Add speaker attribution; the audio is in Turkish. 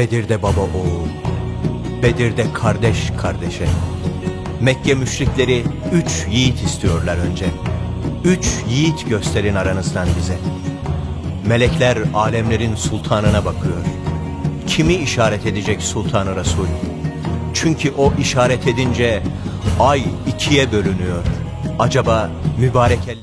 Speaker 1: Bedir'de baba oğul, Bedir'de kardeş kardeşe. Mekke müşrikleri üç yiğit istiyorlar önce. Üç yiğit gösterin aranızdan bize. Melekler alemlerin sultanına bakıyor. Kimi işaret edecek sultanı Resul? Çünkü o işaret edince ay ikiye bölünüyor. Acaba mübarek eller...